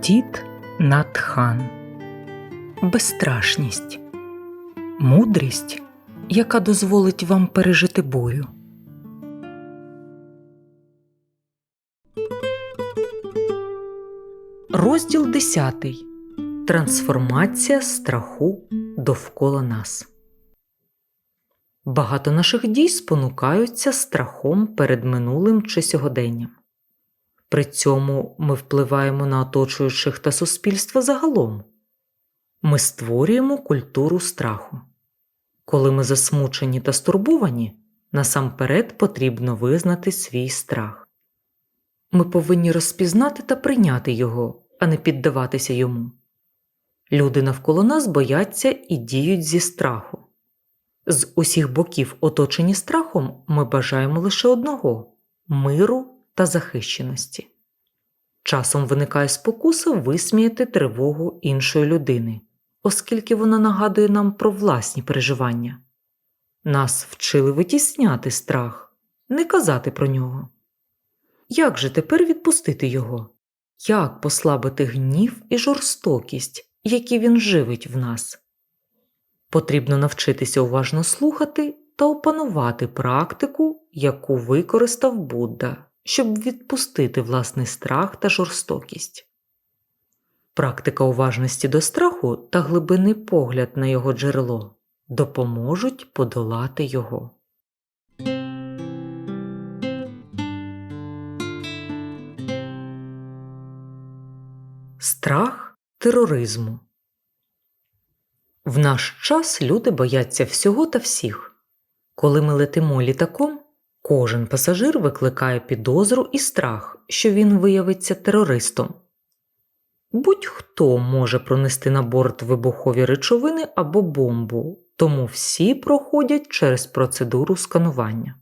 Тіт Натхан Безстрашність Мудрість, яка дозволить вам пережити бурю. Розділ 10. Трансформація страху довкола нас. Багато наших дій спонукаються страхом перед минулим чи сьогоденням. При цьому ми впливаємо на оточуючих та суспільство загалом. Ми створюємо культуру страху. Коли ми засмучені та стурбовані, насамперед потрібно визнати свій страх. Ми повинні розпізнати та прийняти його, а не піддаватися йому. Люди навколо нас бояться і діють зі страху. З усіх боків, оточені страхом, ми бажаємо лише одного миру та захищеності. Часом виникає спокуса висміяти тривогу іншої людини, оскільки вона нагадує нам про власні переживання. Нас вчили витісняти страх, не казати про нього. Як же тепер відпустити його? Як послабити гнів і жорстокість, які він живить в нас? Потрібно навчитися уважно слухати та опанувати практику, яку використав Будда, щоб відпустити власний страх та жорстокість. Практика уважності до страху та глибинний погляд на його джерело допоможуть подолати його. Страх тероризму В наш час люди бояться всього та всіх. Коли ми летимо літаком, кожен пасажир викликає підозру і страх, що він виявиться терористом. Будь-хто може пронести на борт вибухові речовини або бомбу, тому всі проходять через процедуру сканування.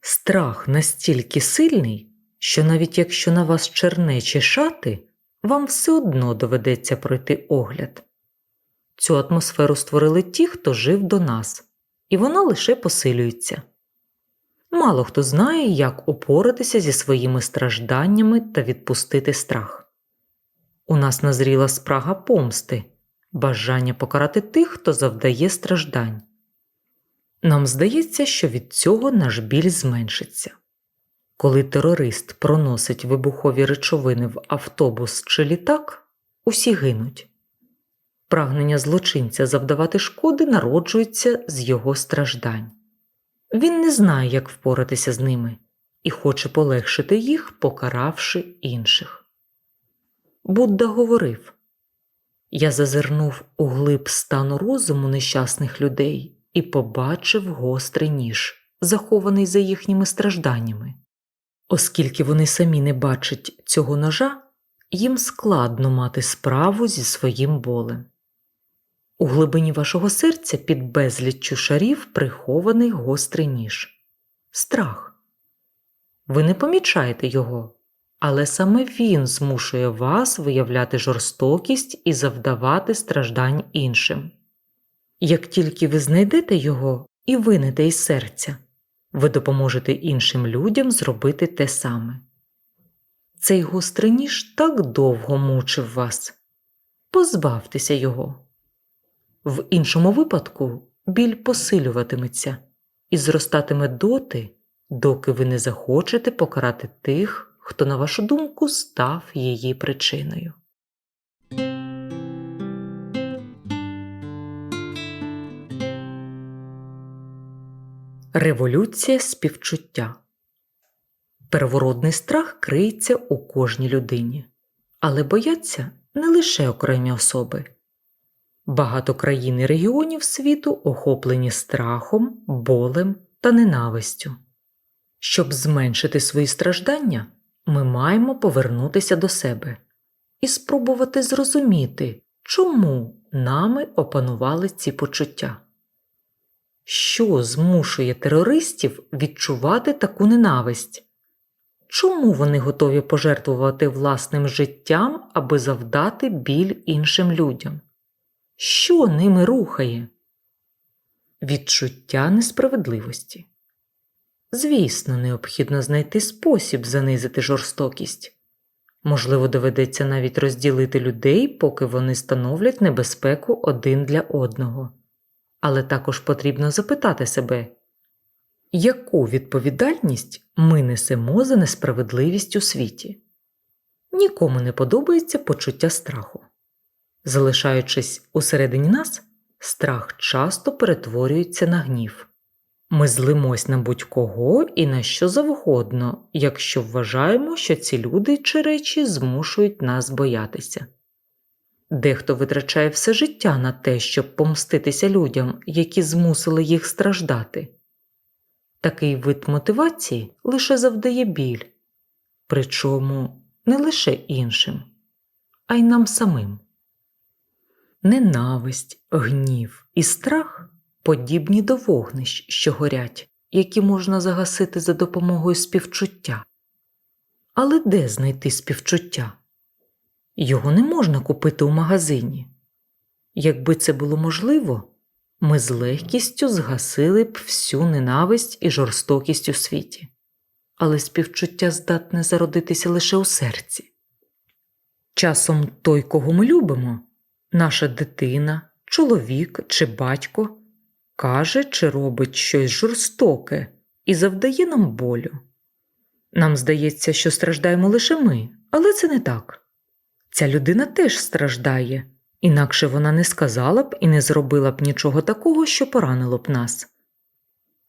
Страх настільки сильний, що навіть якщо на вас чернечі шати, вам все одно доведеться пройти огляд. Цю атмосферу створили ті, хто жив до нас, і вона лише посилюється. Мало хто знає, як упоратися зі своїми стражданнями та відпустити страх. У нас назріла спрага помсти, бажання покарати тих, хто завдає страждань. Нам здається, що від цього наш біль зменшиться. Коли терорист проносить вибухові речовини в автобус чи літак, усі гинуть. Прагнення злочинця завдавати шкоди народжується з його страждань. Він не знає, як впоратися з ними, і хоче полегшити їх, покаравши інших. Будда говорив Я зазирнув у глиб стану розуму нещасних людей і побачив гострий ніж, захований за їхніми стражданнями. Оскільки вони самі не бачать цього ножа, їм складно мати справу зі своїм болем. У глибині вашого серця під безліччю шарів прихований гострий ніж страх. Ви не помічаєте його, але саме він змушує вас виявляти жорстокість і завдавати страждань іншим. Як тільки ви знайдете його і винете із серця, ви допоможете іншим людям зробити те саме. Цей гострий ніж так довго мучив вас. Позбавтеся його. В іншому випадку біль посилюватиметься і зростатиме доти, доки ви не захочете покарати тих, хто, на вашу думку, став її причиною. Революція співчуття Первородний страх криється у кожній людині, але бояться не лише окремі особи. Багато країн і регіонів світу охоплені страхом, болем та ненавистю. Щоб зменшити свої страждання, ми маємо повернутися до себе і спробувати зрозуміти, чому нами опанували ці почуття. Що змушує терористів відчувати таку ненависть? Чому вони готові пожертвувати власним життям, аби завдати біль іншим людям? Що ними рухає? Відчуття несправедливості. Звісно, необхідно знайти спосіб занизити жорстокість, Можливо, доведеться навіть розділити людей, поки вони становлять небезпеку один для одного. Але також потрібно запитати себе, яку відповідальність ми несемо за несправедливість у світі? Нікому не подобається почуття страху. Залишаючись усередині нас, страх часто перетворюється на гнів. Ми злимось на будь-кого і на що завгодно, якщо вважаємо, що ці люди чи речі змушують нас боятися. Дехто витрачає все життя на те, щоб помститися людям, які змусили їх страждати. Такий вид мотивації лише завдає біль, причому не лише іншим, а й нам самим. Ненависть, гнів і страх подібні до вогнищ, що горять, які можна загасити за допомогою співчуття. Але де знайти співчуття? Його не можна купити у магазині. Якби це було можливо, ми з легкістю згасили б всю ненависть і жорстокість у світі, але співчуття здатне зародитися лише у серці. Часом той, кого ми любимо, наша дитина, чоловік чи батько, каже чи робить щось жорстоке і завдає нам болю. Нам здається, що страждаємо лише ми, але це не так. Ця людина теж страждає, інакше вона не сказала б і не зробила б нічого такого, що поранило б нас.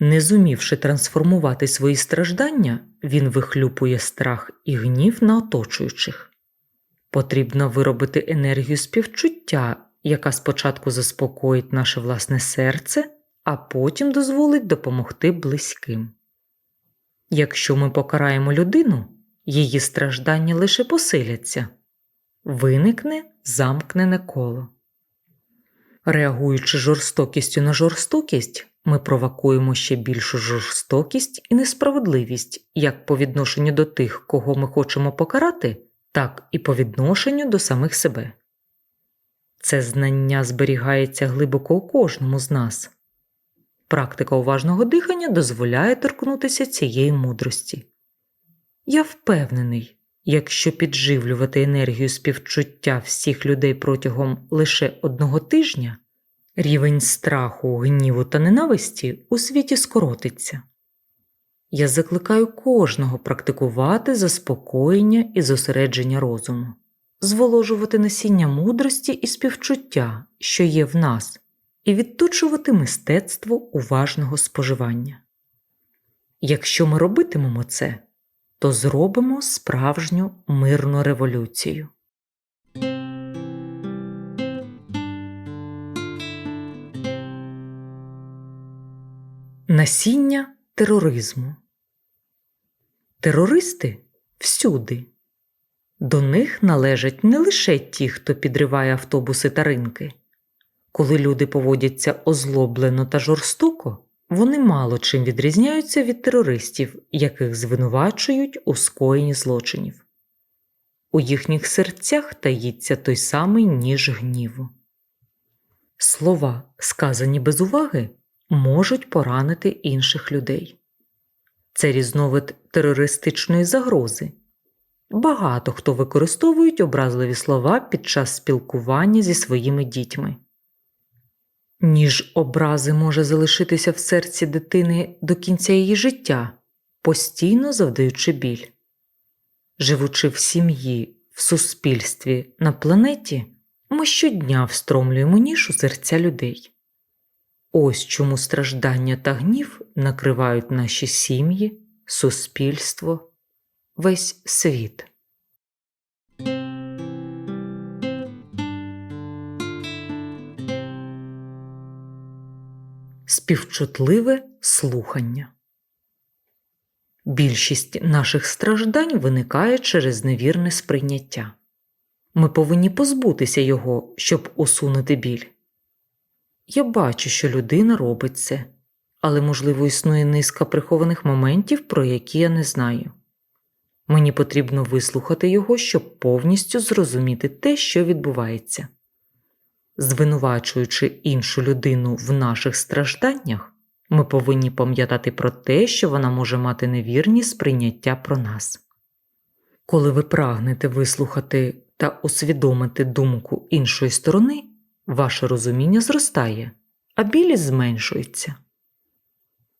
Не зумівши трансформувати свої страждання, він вихлюпує страх і гнів на оточуючих. Потрібно виробити енергію співчуття, яка спочатку заспокоїть наше власне серце, а потім дозволить допомогти близьким. Якщо ми покараємо людину, її страждання лише посиляться виникне замкнене коло. Реагуючи жорстокістю на жорстокість, ми провокуємо ще більшу жорстокість і несправедливість як по відношенню до тих, кого ми хочемо покарати, так і по відношенню до самих себе. Це знання зберігається глибоко у кожному з нас. Практика уважного дихання дозволяє торкнутися цієї мудрості. Я впевнений, якщо підживлювати енергію співчуття всіх людей протягом лише одного тижня, рівень страху, гніву та ненависті у світі скоротиться. Я закликаю кожного практикувати заспокоєння і зосередження розуму, зволожувати насіння мудрості і співчуття, що є в нас, і відточувати мистецтво уважного споживання. Якщо ми робитимемо це, то зробимо справжню мирну революцію. Насіння тероризму. Терористи всюди. До них належать не лише ті, хто підриває автобуси та ринки. Коли люди поводяться озлоблено та жорстоко, вони мало чим відрізняються від терористів, яких звинувачують у скоєнні злочинів. У їхніх серцях таїться той самий ніж гніву. Слова, сказані без уваги, можуть поранити інших людей. Це різновид терористичної загрози. Багато хто використовують образливі слова під час спілкування зі своїми дітьми. Ніж образи може залишитися в серці дитини до кінця її життя, постійно завдаючи біль. Живучи в сім'ї, в суспільстві, на планеті, ми щодня встромлюємо ніж у серця людей. Ось чому страждання та гнів накривають наші сім'ї, суспільство, весь світ. Співчутливе слухання. Більшість наших страждань виникає через невірне сприйняття. Ми повинні позбутися його, щоб усунути біль. Я бачу, що людина робить це, але, можливо, існує низка прихованих моментів, про які я не знаю. Мені потрібно вислухати його, щоб повністю зрозуміти те, що відбувається. Звинувачуючи іншу людину в наших стражданнях, ми повинні пам'ятати про те, що вона може мати невірні сприйняття про нас. Коли ви прагнете вислухати та усвідомити думку іншої сторони, ваше розуміння зростає, а білість зменшується.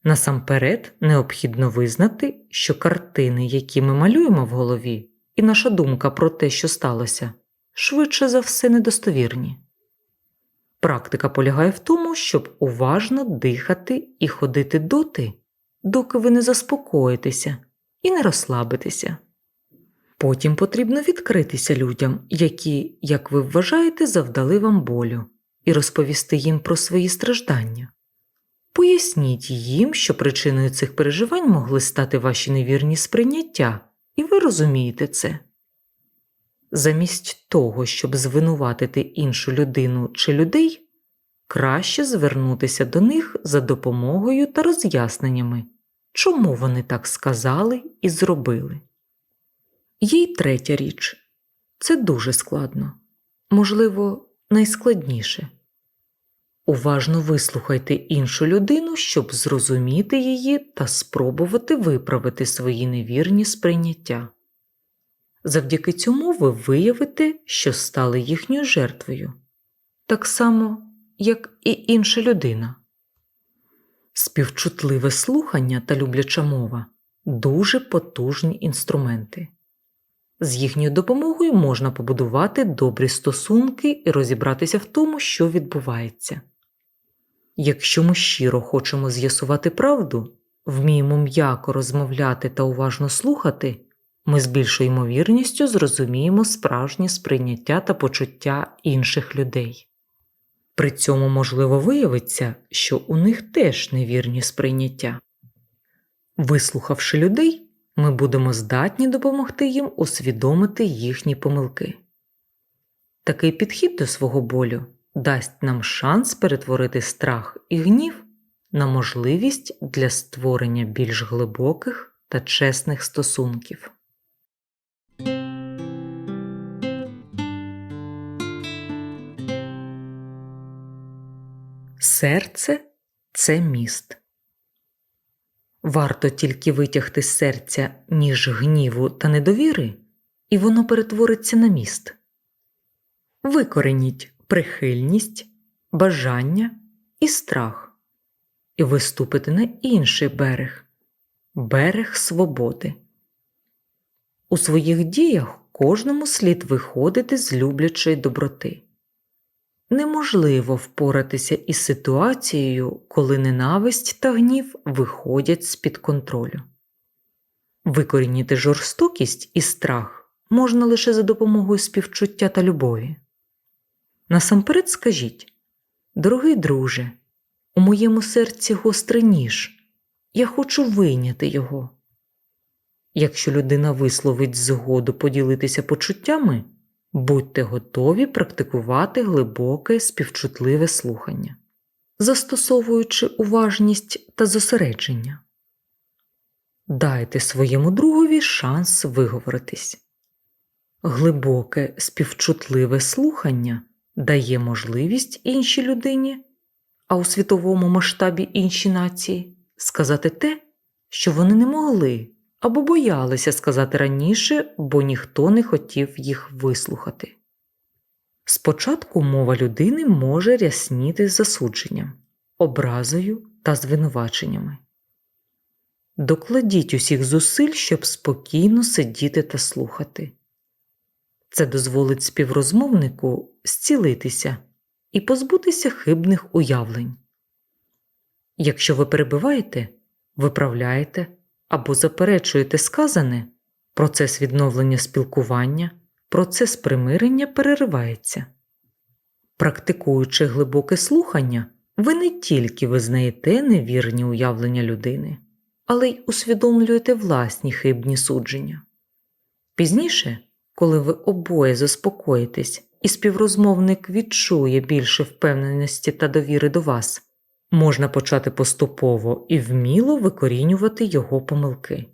Насамперед необхідно визнати, що картини, які ми малюємо в голові, і наша думка про те, що сталося, швидше за все недостовірні. Практика полягає в тому, щоб уважно дихати і ходити доти, доки ви не заспокоїтеся і не розслабитеся. Потім потрібно відкритися людям, які, як ви вважаєте, завдали вам болю, і розповісти їм про свої страждання. Поясніть їм, що причиною цих переживань могли стати ваші невірні сприйняття, і ви розумієте це. Замість того, щоб звинуватити іншу людину чи людей, краще звернутися до них за допомогою та роз'ясненнями, чому вони так сказали і зробили. Є й третя річ це дуже складно, можливо, найскладніше. Уважно вислухайте іншу людину, щоб зрозуміти її та спробувати виправити свої невірні сприйняття. Завдяки цьому ви виявите, що стали їхньою жертвою, так само, як і інша людина. Співчутливе слухання та любляча мова дуже потужні інструменти. З їхньою допомогою можна побудувати добрі стосунки і розібратися в тому, що відбувається. Якщо ми щиро хочемо з'ясувати правду, вміємо м'яко розмовляти та уважно слухати, ми з більшою ймовірністю зрозуміємо справжнє сприйняття та почуття інших людей. При цьому можливо виявиться, що у них теж невірні сприйняття. Вислухавши людей, ми будемо здатні допомогти їм усвідомити їхні помилки. Такий підхід до свого болю дасть нам шанс перетворити страх і гнів на можливість для створення більш глибоких та чесних стосунків. Серце це міст. Варто тільки витягти з серця ніж гніву та недовіри, і воно перетвориться на міст. Викореніть прихильність, бажання і страх, і виступити на інший берег берег свободи. У своїх діях кожному слід виходити з люблячої доброти. Неможливо впоратися із ситуацією, коли ненависть та гнів виходять з під контролю. Викорініти жорстокість і страх можна лише за допомогою співчуття та любові. Насамперед скажіть, дорогий друже, у моєму серці гострий ніж, я хочу вийняти його. Якщо людина висловить згоду поділитися почуттями, будьте готові практикувати глибоке співчутливе слухання, застосовуючи уважність та зосередження. Дайте своєму другові шанс виговоритись. Глибоке співчутливе слухання дає можливість іншій людині, а у світовому масштабі іншій нації сказати те, що вони не могли або боялися сказати раніше, бо ніхто не хотів їх вислухати. Спочатку мова людини може рясніти засудженням, образою та звинуваченнями. Докладіть усіх зусиль, щоб спокійно сидіти та слухати. Це дозволить співрозмовнику зцілитися і позбутися хибних уявлень. Якщо ви перебиваєте, виправляєте або заперечуєте сказане, процес відновлення спілкування, процес примирення переривається. Практикуючи глибоке слухання, ви не тільки визнаєте невірні уявлення людини, але й усвідомлюєте власні хибні судження. Пізніше коли ви обоє заспокоїтесь і співрозмовник відчує більше впевненості та довіри до вас, можна почати поступово і вміло викорінювати його помилки.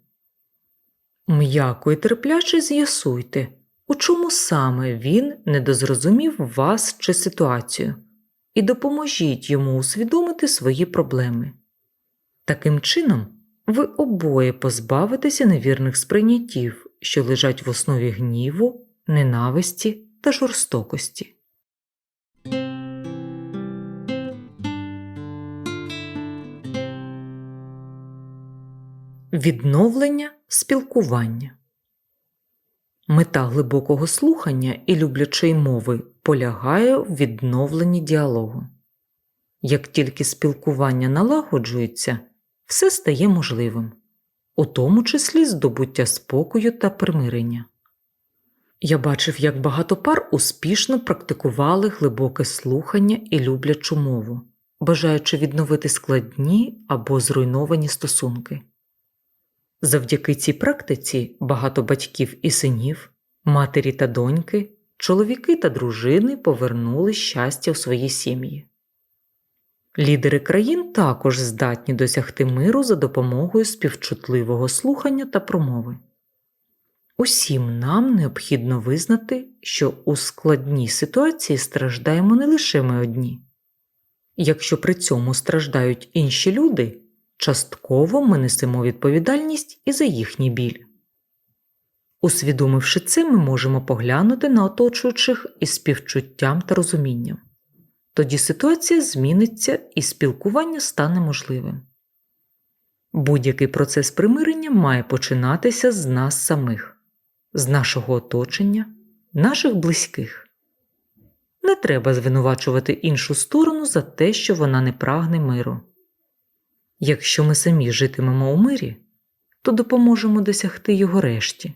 М'яко і терпляче з'ясуйте, у чому саме він недозрозумів вас чи ситуацію, і допоможіть йому усвідомити свої проблеми. Таким чином, ви обоє позбавитеся невірних сприйняттів що лежать в основі гніву, ненависті та жорстокості. Відновлення спілкування Мета глибокого слухання і люблячої мови полягає в відновленні діалогу. Як тільки спілкування налагоджується, все стає можливим, у тому числі здобуття спокою та примирення. Я бачив, як багато пар успішно практикували глибоке слухання і люблячу мову, бажаючи відновити складні або зруйновані стосунки. Завдяки цій практиці багато батьків і синів, матері та доньки, чоловіки та дружини повернули щастя у свої сім'ї. Лідери країн також здатні досягти миру за допомогою співчутливого слухання та промови. Усім нам необхідно визнати, що у складній ситуації страждаємо не лише ми одні. Якщо при цьому страждають інші люди, частково ми несемо відповідальність і за їхній біль. Усвідомивши це, ми можемо поглянути на оточуючих із співчуттям та розумінням. Тоді ситуація зміниться і спілкування стане можливим. Будь-який процес примирення має починатися з нас самих, з нашого оточення, наших близьких. Не треба звинувачувати іншу сторону за те, що вона не прагне миру. Якщо ми самі житимемо у мирі, то допоможемо досягти його решті.